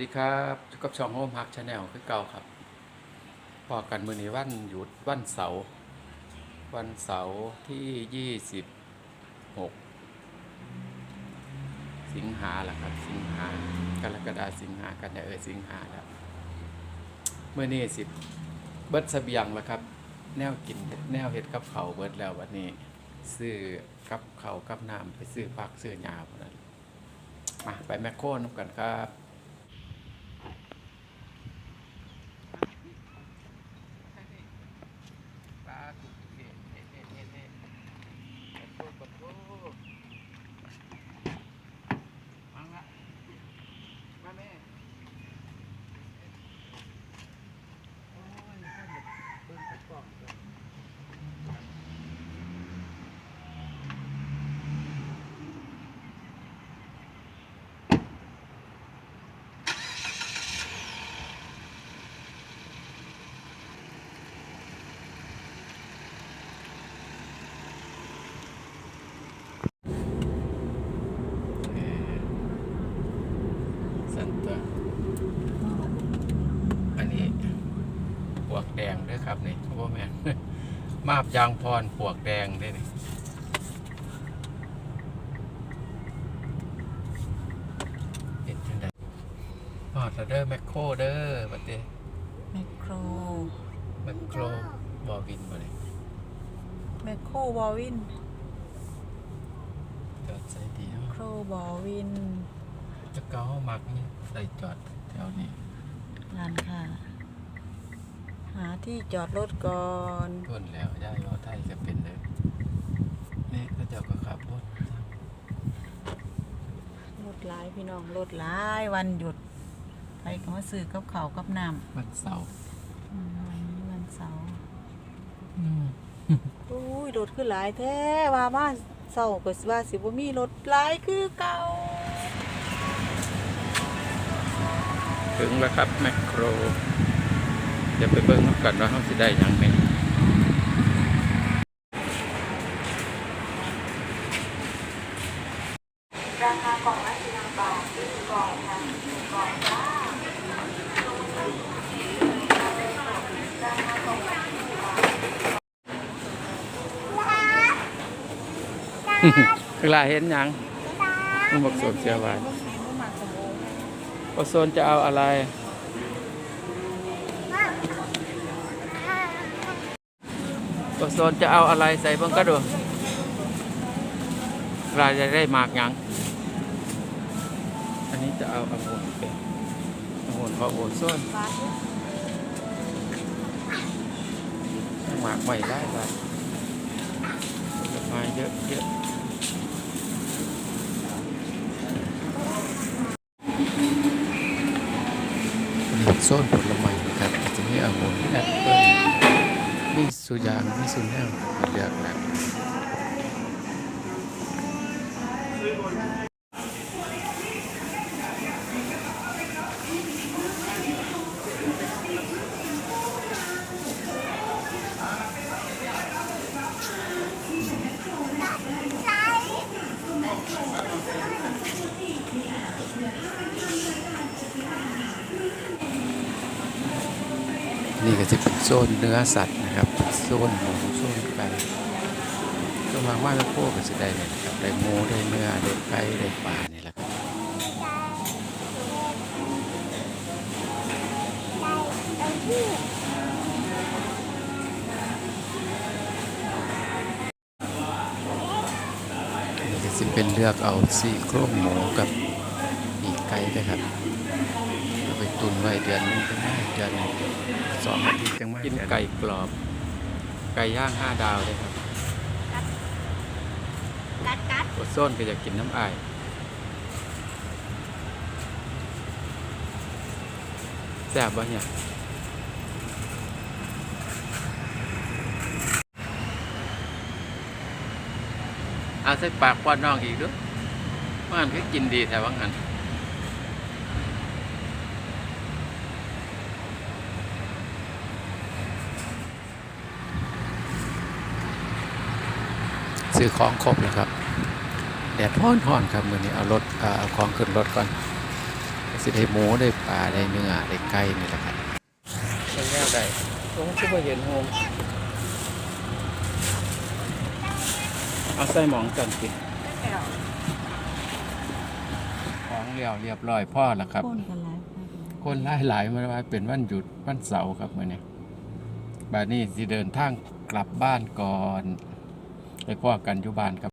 ดีครับอยู่กับช่องโฮมฮักชาแนลคือเก่าครับพอกันมือนี้วันหยุดวันเสาร์วันเสาร์ที่ยี่สิบหกสิงหาล่ะครับ สิงหากรกฎาสิงหากันยาเออสิงหาแล้วเมื่อนี้สิบเบิดเสบียงแล้วครับ แนวกินแนวเห็ดกับเขาเบิดแล้ววันนี้ซื้อกับเขากับน้ำไปซื้อผักซื้อยาพวกนั้นมาไปแมคโครนำกันครับ ปลากุกเกะเอะเอะเอะเอะกดโทษกดโทษมาละมาแม่โอ้ยคนแบบเบิ่งตะกล้องก่อนเอ่อสันตัวอันนี้ปวกแดงเด้วย ครับนี่พ่อแม่นมาบยางพรปวกแดงเด้วยนี่เห็นจังไดพอดแล้วเด้อแมคโครเด้อบัดเดแมคโครแมคโครบอวินมาเลยแมคโครบอวินจอดใส่ดีแมเนาะคโครบอวินจะเก้ามักนี่ใส่จอดแถวนี้งานค่ะ หาที่จอดรถก่อนทนแล้วย่ายอไทยจะเป็นเลยนี่ก็เจ้าก็ขับรถรถหลายพี่น้องรถหลายวันหยุด ไปก็มาซื้อกับเขาวกับน้วันเสาร์ำอืมวันนี้วันเสาร์อืมอุ้ยรถคือหลายแท้ว่ามาเสาร์ก็สิว่าสิบ่มีรถหลายคือเก่าถึงแล้วครับแมคโคร เดี๋ยวไปเบิ่งกันว่าเขาสิได้ยังไหมราคากล่องละ10บาทกล่องค่ะกล่องจ้าเวลาเห็นยังมันบอกโซนเสียว้โอโซนจะเอาอะไร โอโซนจะเอาอะไรใส่เบิ่งก็ดูเราจะได้หมากหยังอันนี้จะเอาองุ่นเป็นองุ่นเพราะโอโซนบาทเนี่ยหมากใหม่ได้ไปผลไม้เยอะเยอะโซนผลไม้นะครับอาจจะมีองุ่นแอปเปิ้ล มีสุยางมีสุนแนวเลือกนะ นี่ก็จะเป็นโซนเนื้อสัตว์นะครับ โซนหมูโซนไก่ก็วาว่าแล้วพวกก็จะได้เลยนะครับได้หมูได้เนื้อได้ไก่ได้ปลานี่แหละครับนี่ก็จะเป็นเลือกเอาซี่โครงหมูกับ ปีกไก่นะครับเอาไปตุนไว้เดือนหนึงจังไม่เดือนหนึ่งสองอาทิตย์จังไม่กินไก่กรอบ ไก่ย่างห้าดาวเลยครับกัดกัดโอโซนก็อยากกินน้ำอายแซ่บบ่เนี่ยเอาใส่ปากป้อนน้องอีกด้วยว่าอันคือกินดีแต่ว่างั้น ซื้อของครบแล้วครับแดดร้อนร้อนๆครับมือนี้เอารถอ่าเอาของขึ้นรถก่อนไปสิได้หมูได้ปลาได้เนื้อได้ไก่นี่แหละครับเป็นแนวใดผมก็บ่เห็นโฮมเอาใส่หมองจันติของเรียวเรียบร้อยพ่อแล้วครับ คนกันหลายคนหลายหลายๆมาว่าเป็นวันหยุดวันเสาร์ครับมื่อนี้บาดนี้สิเดินทางกลับบ้านก่อน ไปพ่อกันอยู่บ้านครับ